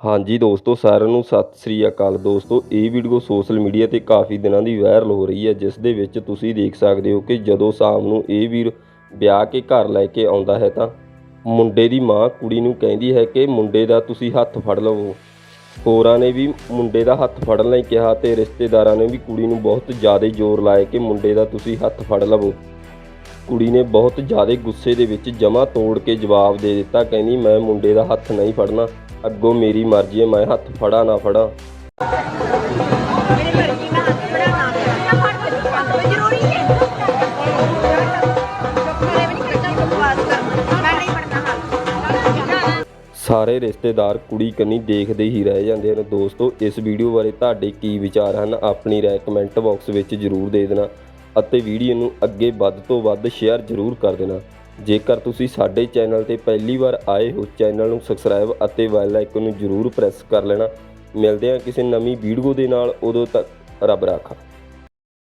ਹਾਂਜੀ ਦੋਸਤੋ, ਸਾਰਿਆਂ ਨੂੰ ਸਤਿ ਸ੍ਰੀ ਅਕਾਲ। ਦੋਸਤੋ, ਇਹ ਵੀਡੀਓ ਸੋਸ਼ਲ ਮੀਡੀਆ ਤੇ ਕਾਫੀ ਦਿਨਾਂ ਦੀ ਵਾਇਰਲ ਹੋ ਰਹੀ ਹੈ, ਜਿਸ ਦੇ ਵਿੱਚ ਤੁਸੀਂ ਦੇਖ ਸਕਦੇ ਹੋ ਕਿ ਜਦੋਂ ਸ਼ਾਮ ਨੂੰ ਇਹ ਵੀਰ ਵਿਆਹ ਕੇ ਘਰ ਲੈ ਕੇ ਆਉਂਦਾ ਹੈ ਤਾਂ ਮੁੰਡੇ ਦੀ ਮਾਂ ਕੁੜੀ ਨੂੰ ਕਹਿੰਦੀ ਹੈ ਕਿ ਮੁੰਡੇ ਦਾ ਤੁਸੀਂ ਹੱਥ ਫੜ ਲਵੋ। ਹੋਰਾਂ ਨੇ ਵੀ ਮੁੰਡੇ ਦਾ ਹੱਥ ਫੜਨ ਲਈ ਕਿਹਾ ਤੇ ਰਿਸ਼ਤੇਦਾਰਾਂ ਨੇ ਵੀ ਕੁੜੀ ਨੂੰ ਬਹੁਤ ਜ਼ਿਆਦਾ ਜ਼ੋਰ ਲਾਇਆ ਕਿ ਮੁੰਡੇ ਦਾ ਤੁਸੀਂ ਹੱਥ ਫੜ ਲਵੋ। ਕੁੜੀ ਨੇ ਬਹੁਤ ਜ਼ਿਆਦਾ ਗੁੱਸੇ ਦੇ ਵਿੱਚ ਜਮਾ ਤੋੜ ਕੇ ਜਵਾਬ ਦੇ ਦਿੱਤਾ, ਕਹਿੰਦੀ, ਮੈਂ ਮੁੰਡੇ ਦਾ ਹੱਥ ਨਹੀਂ ਫੜਨਾ। ਅੱਗੋਂ ਮੇਰੀ ਮਰਜ਼ੀ ਹੈ ਮੈਂ ਹੱਥ ਫੜਾ ਨਾ ਫੜਾ। ਸਾਰੇ ਰਿਸ਼ਤੇਦਾਰ ਕੁੜੀ ਕੰਨੀ ਦੇਖਦੇ ਹੀ ਰਹਿ ਜਾਂਦੇ ਹਨ। ਦੋਸਤੋ ਇਸ ਵੀਡੀਓ ਬਾਰੇ ਤੁਹਾਡੇ ਕੀ ਵਿਚਾਰ ਹਨ ਆਪਣੀ ਰਾਏ ਕਮੈਂਟ ਬਾਕਸ ਵਿੱਚ ਜ਼ਰੂਰ ਦੇ ਦੇਣਾ ਅਤੇ ਵੀਡੀਓ ਨੂੰ ਅੱਗੇ ਵੱਧ ਤੋਂ ਵੱਧ ਸ਼ੇਅਰ ਜ਼ਰੂਰ ਕਰ ਦੇਣਾ। ਜੇਕਰ ਤੁਸੀਂ ਸਾਡੇ ਚੈਨਲ ਤੇ ਪਹਿਲੀ ਵਾਰ ਆਏ ਹੋ, ਚੈਨਲ ਨੂੰ ਸਬਸਕ੍ਰਾਈਬ ਅਤੇ ਬੈਲ ਆਈਕਨ ਨੂੰ ਜ਼ਰੂਰ ਪ੍ਰੈਸ ਕਰ ਲੈਣਾ। ਮਿਲਦੇ ਹਾਂ ਕਿਸੇ ਨਵੀਂ ਵੀਡੀਓ ਦੇ ਨਾਲ। ਉਦੋਂ ਤੱਕ ਰੱਬ ਰਾਖਾ।